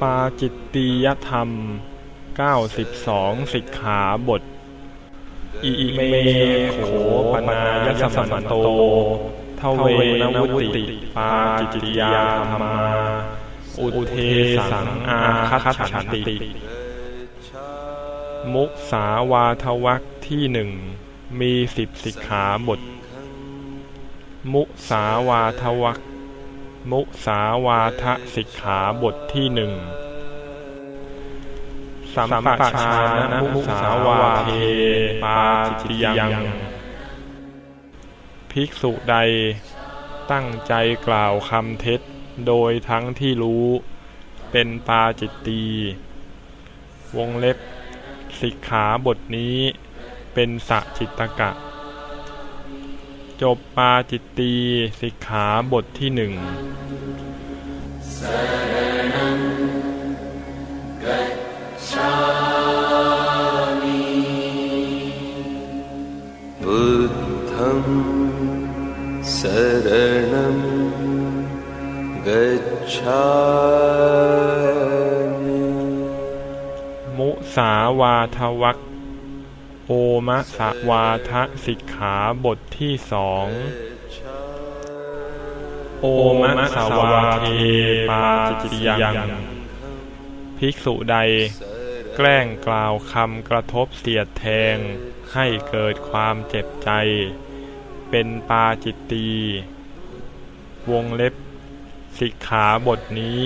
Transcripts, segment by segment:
ปาจิตตียธรรม 92 สิกขาบท อิเมโขปนายสสัมโตทเวนวุติปาจิตติยาธรรมา อุเทสังอาคัตฉันติ มุสาวาทวักที่หนึ่งมีสิบสิกขาบท มุสาวาทวัก มุสาวาทสิกขาบทที่หนึ่งสัมปชานมุสาวาเทปาจิตยัง ภิกษุใดตั้งใจกล่าวคำเท็จโดยทั้งที่รู้เป็นปาจิตตี วงเล็บ สิกขาบทนี้เป็นสจิตตกะ จบปาจิตตีสิกขาบทที่หนึ่งบุธังสรณัมกัจฉามุสาวาทวัค โอมะสวาทะสิกขาบทที่สองโอมะสวาเทปาจิตยัง ภิกษุใด แกล้งกล่าวคำกระทบเสียดแทง ให้เกิดความเจ็บใจ เป็นปาจิตตี วงเล็บ สิกขาบทนี้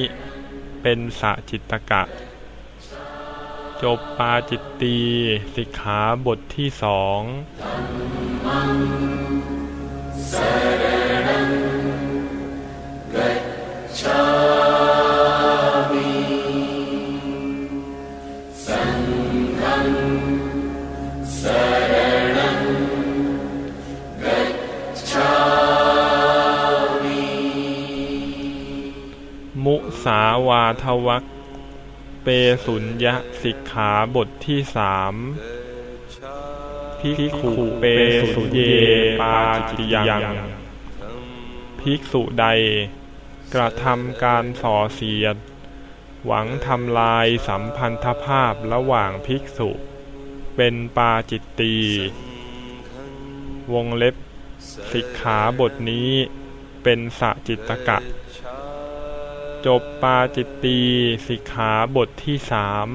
เป็นสจิตตกะ จบปาจิตตีสิกขาบทที่สองมุสาวาทวัก เปสุญญสิกขาบทที่สามภิกขุเปสุเยปาจิตยัง ภิกษุใด กระทำการส่อเสียด หวังทำลายสัมพันธภาพระหว่างภิกษุ เป็นปาจิตตี วงเล็บสิกขาบทนี้เป็นสจิตตกะ จบปาจิตตีสิกขาบทที่สาม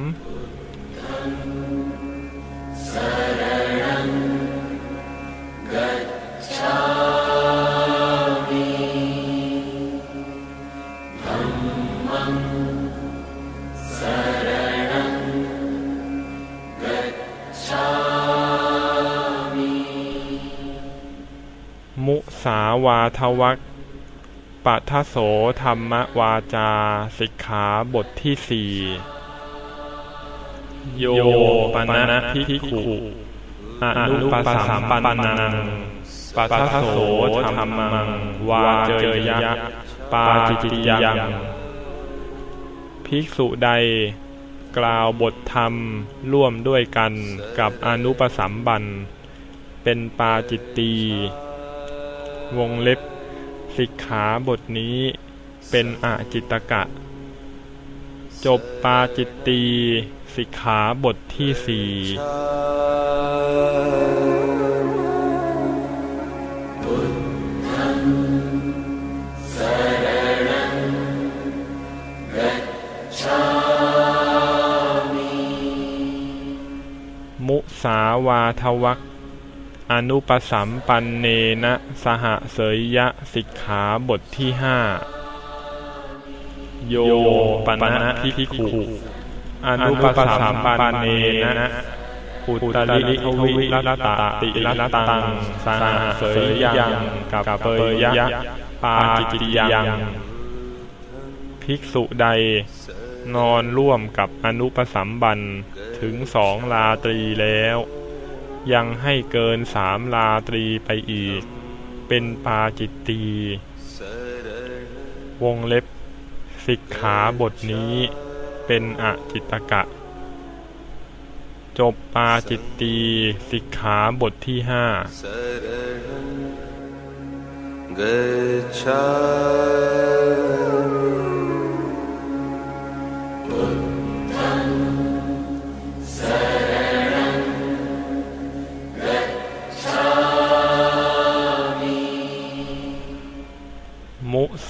มุสาวาทวัก ปัทโสธรรมวาจา สิกขาบทที่สี่โยปนะภิขุอนุปสัมปันนังปัทโสธรรมัง วาเจยะปาจิตยังภิกษุใดกล่าวบทธรรมร่วมด้วยกันกับอนุปสัมบัน เป็นปาจิตตี วงเล็บ สิกขาบทนี้เป็นอจิตตกะ จบปาจิตตีสิกขาบทที่สี่มุสาวาทวัก อนุปสัมปันเนนะสหเสยยะสิกขาบทที่ห้าโยปนะภิกขุอนุปสัมปันเนนะอุตริภวิรัตตติรัตตังสหเสยยังกับเปยยะปาจิตยัง ภิกษุใดนอนร่วมกับอนุปสัมบันถึงสองราตรีแล้ว ยังให้เกินสามลาตรีไปอีก เป็นปาจิตตี วงเล็บสิกขาบทนี้เป็นอจิตกะ จบปาจิตตีสิกขาบทที่ห้า गच्छामि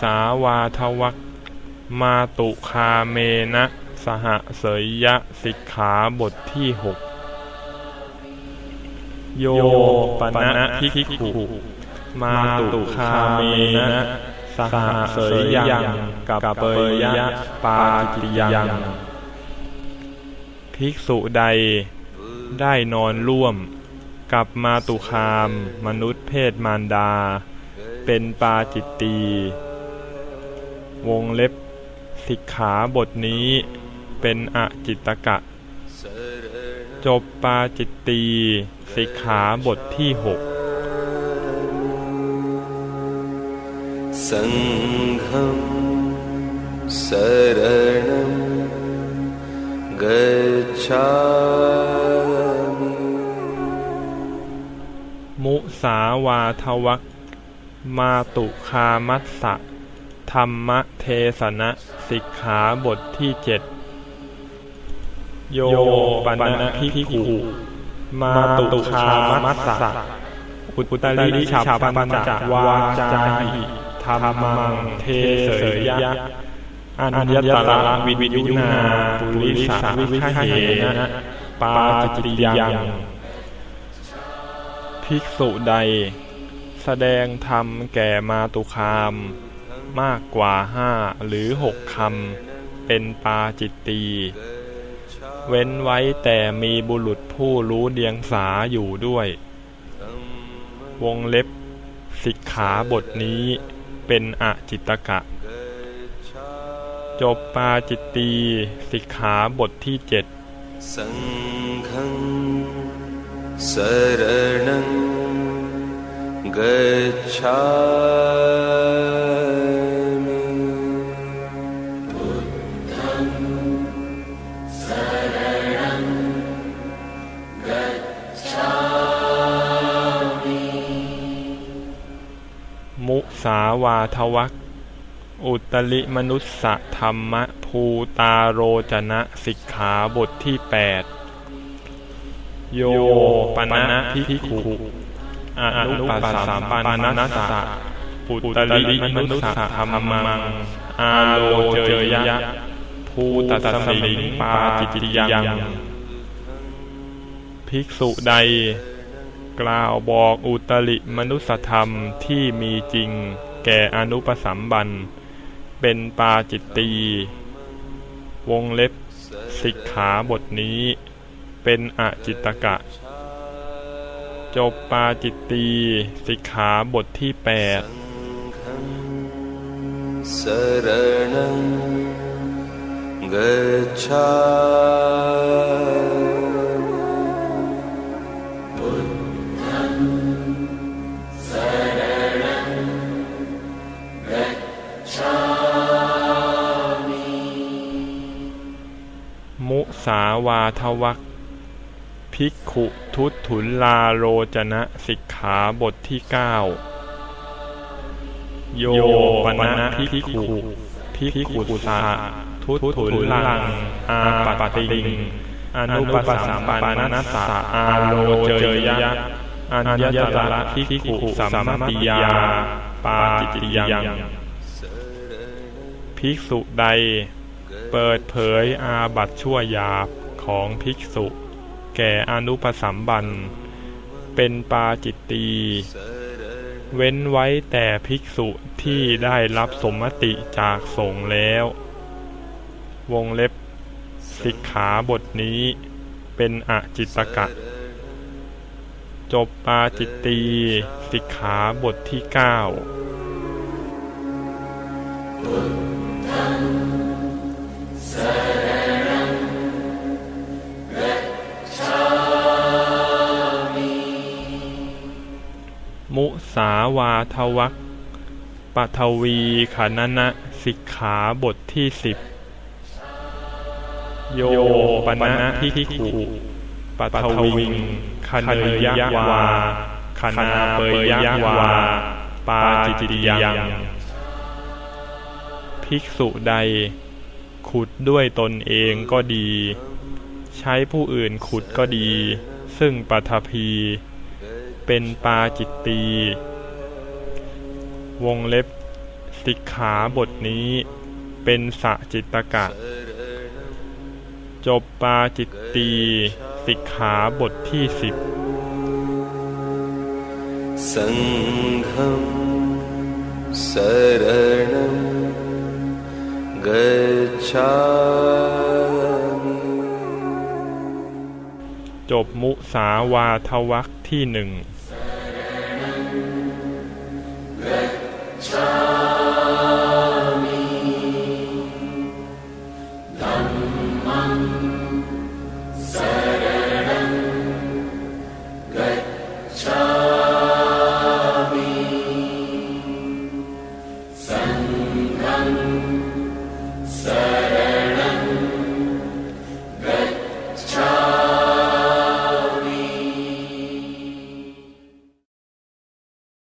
สาวาทวักมาตุคาเมนะ สหเสยยะสิกขาบทที่หกโยปนะพิกขุมาตุคาเมนะ สหเสยยังกับเปยยะปาจิตยังภิกษุใดได้นอนร่วมกับมาตุคาม มนุษย์เพศมารดา เป็นปาจิตตี วงเล็บสิกขาบทนี้เป็นอจิตกะ จบปาจิตตีสิกขาบทที่หก सङ्घं शरणं गच्छामि มุสาวาทวักมาตุคามัสสะ ธรรมเทสนะสิกขาบทที่เจ็ดโยปนะพิกขุมาตุคามัสสะอุตตริฉับปัญจวาจาหิธรรมังเทเสยยะอัญญตระวิวิยุนาปุริสาวิคเหนะปาจิตติยัง ภิกษุใด แสดงธรรมแก่มาตุคาม มากกว่าห้าหรือหกคำ เป็นปาจิตตี เว้นไว้แต่มีบุรุษผู้รู้เดียงสาอยู่ด้วย วงเล็บสิกขาบทนี้เป็นอจิตกะ จบปาจิตตีสิกขาบทที่เจ็ด सङ्घं शरणं गच्छामि สาวาทวักอุตลิมนุสสะธรรมภูตาโรจนะสิกขาบทที่แปดโยปนะพิขุอนุปัสสัมปันนัสสะอุตลิมนุสสะธรรมัง อาโลเจยยะภูตสมิงปาจิตติยัง ภิกษุใด กล่าวบอกอุตริมนุสธรรมที่มีจริง แก่อนุปสัมบัน เป็นปาจิตตี วงเล็บสิกขาบทนี้ เป็นอจิตกะ จบปาจิตตีสิกขาบทที่แปด शरणं गच्छामि สาวาทวักภิกขุทุตถุลลาโรจนะสิกขาบทที่เก้าโยปนะภิกขุภิกขุสาทุตถุลลังอาปติลิงอนุปสัมปันนัสสะอาโลเจยยะอัญญตระภิกขุสัมมติยา ปาจิติยังภิกษุใด เปิดเผยอาบัตชั่วยาบของภิกษุ แก่อนุปสัมบัน เป็นปาจิตตีเว้นไว้แต่ภิกษุที่ได้รับสมมติจากสงฆ์แล้ว วงเล็บสิกขาบทนี้เป็นอจิตกะ จบปาจิตตีสิกขาบทที่เก้า มุสาวาทวักปทวีขนนะสิกขาบทที่สิบโยปนะทิทิขุปทวิงคเนยยะวาคนาเปยยะวา ปาจิติยัง ภิกษุใด ขุดด้วยตนเองก็ดี ใช้ผู้อื่นขุดก็ดี ซึ่งปฐพี เป็นปาจิตตี วงเล็บสิกขาบทนี้ เป็นสะจิตกะ จบปาจิตตีสิกขาบทที่สิบสังฆสรณังกัจฉาจบมุสาวาทวักที่หนึ่ง